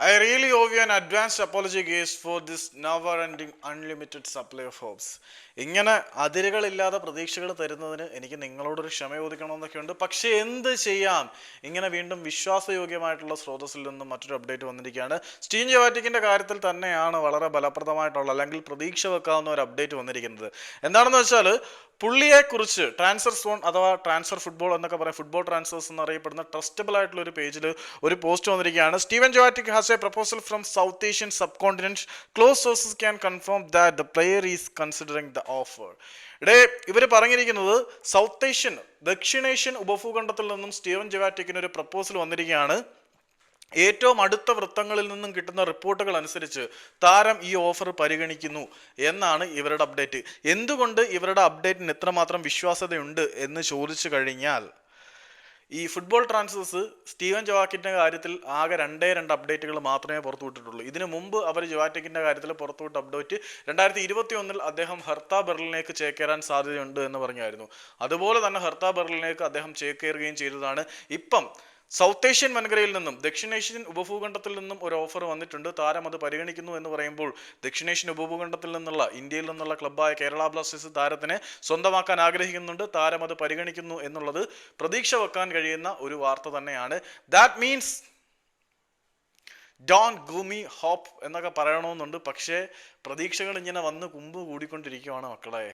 I really owe you an advanced apology case for this never ending unlimited supply of hopes. ഇങ്ങനെ അതിരുകളില്ലാതെ പ്രതീക്ഷകൾ തരുന്നതിന് എനിക്ക് നിങ്ങളോടൊരു ക്ഷമ ചോദിക്കണമെന്നൊക്കെ ഉണ്ട്. പക്ഷേ എന്ത് ചെയ്യാം? ഇങ്ങനെ വീണ്ടും വിശ്വാസയോഗ്യമായിട്ടുള്ള സ്രോതസ്സിൽ നിന്നും മറ്റൊരു അപ്ഡേറ്റ് വന്നിരിക്കുകയാണ്. സ്റ്റീം ജവാറ്റിക്കിന്റെ കാര്യത്തിൽ തന്നെയാണ് വളരെ ഫലപ്രദമായിട്ടുള്ള അല്ലെങ്കിൽ പ്രതീക്ഷ വെക്കാവുന്ന ഒരു അപ്ഡേറ്റ് വന്നിരിക്കുന്നത്. എന്താണെന്ന് വെച്ചാൽ പുള്ളിയെക്കുറിച്ച് ട്രാൻസ്ഫർ സോൺ അഥവാ ട്രാൻസ്ഫർ ഫുട്ബോൾ എന്നൊക്കെ പറയാം ഫുട്ബോൾ ട്രാൻസ്ഫേഴ്സ് എന്ന് അറിയപ്പെടുന്ന ട്രസ്റ്റബിൾ ആയിട്ടുള്ള ഒരു പേജിൽ ഒരു പോസ്റ്റ് വന്നിരിക്കുകയാണ്. Steven Jotic has a proposal from South Asian subcontinent close sources can confirm that the player is considering the offer ഇടേ ഇവർ പറഞ്ഞിരിക്കുന്നത് സൗത്ത് ഏഷ്യൻ ദക്ഷിണേഷ്യൻ ഉപഭൂഖണ്ഡത്തിൽ നിന്നും സ്റ്റീവൻ ജവാറ്റിക്കിന് ഒരു പ്രപ്പോസൽ വന്നിരിക്കുകയാണ്. ഏറ്റവും അടുത്ത വൃത്തങ്ങളിൽ നിന്നും കിട്ടുന്ന റിപ്പോർട്ടുകൾ അനുസരിച്ച് താരം ഈ ഓഫർ പരിഗണിക്കുന്നു എന്നാണ് ഇവരുടെ അപ്ഡേറ്റ്. എന്തുകൊണ്ട് ഇവരുടെ അപ്ഡേറ്റിന് എത്രമാത്രം വിശ്വാസ്യതയുണ്ട് എന്ന് ചോദിച്ചു കഴിഞ്ഞാൽ ഈ ഫുട്ബോൾ ട്രാൻസ്ഫേഴ്സ് സ്റ്റീവൻ ജവാക്കിന്റെ കാര്യത്തിൽ ആകെ രണ്ടേ രണ്ട് അപ്ഡേറ്റുകൾ മാത്രമേ പുറത്തുവിട്ടിട്ടുള്ളൂ. ഇതിനു മുമ്പ് അവർ ജവാറ്റിക്കിന്റെ കാര്യത്തിൽ പുറത്തുവിട്ട അപ്ഡേറ്റ് രണ്ടായിരത്തി ഇരുപത്തി ഒന്നിൽ അദ്ദേഹം ഹർത്ത ബെർലിനേക്ക് ചേക്കേറാൻ സാധ്യതയുണ്ട് എന്ന് പറഞ്ഞായിരുന്നു. അതുപോലെ തന്നെ ഹർത്ത ബെർലിനേക്ക് അദ്ദേഹം ചേക്കേറുകയും ചെയ്തതാണ്. ഇപ്പം സൗത്ത് ഏഷ്യൻ വൻകരയിൽ നിന്നും ദക്ഷിണേഷ്യൻ ഉപഭൂഖണ്ഡത്തിൽ നിന്നും ഒരു ഓഫർ വന്നിട്ടുണ്ട്. താരം അത് പരിഗണിക്കുന്നു എന്ന് പറയുമ്പോൾ ദക്ഷിണേഷ്യൻ ഉപഭൂഖണ്ഡത്തിൽ നിന്നുള്ള ഇന്ത്യയിൽ നിന്നുള്ള ക്ലബ്ബായ കേരള ബ്ലാസ്റ്റേഴ്സ് താരത്തിനെ സ്വന്തമാക്കാൻ ആഗ്രഹിക്കുന്നുണ്ട്. താരം അത് പരിഗണിക്കുന്നു എന്നുള്ളത് പ്രതീക്ഷ വെക്കാൻ കഴിയുന്ന ഒരു വാർത്ത തന്നെയാണ്. That means don't give me hope എന്നൊക്കെ പറയണമെന്നുണ്ട്. പക്ഷേ പ്രതീക്ഷകൾ ഇങ്ങനെ വന്ന് കുമ്പ് കൂടിക്കൊണ്ടിരിക്കുകയാണ് മക്കളെ.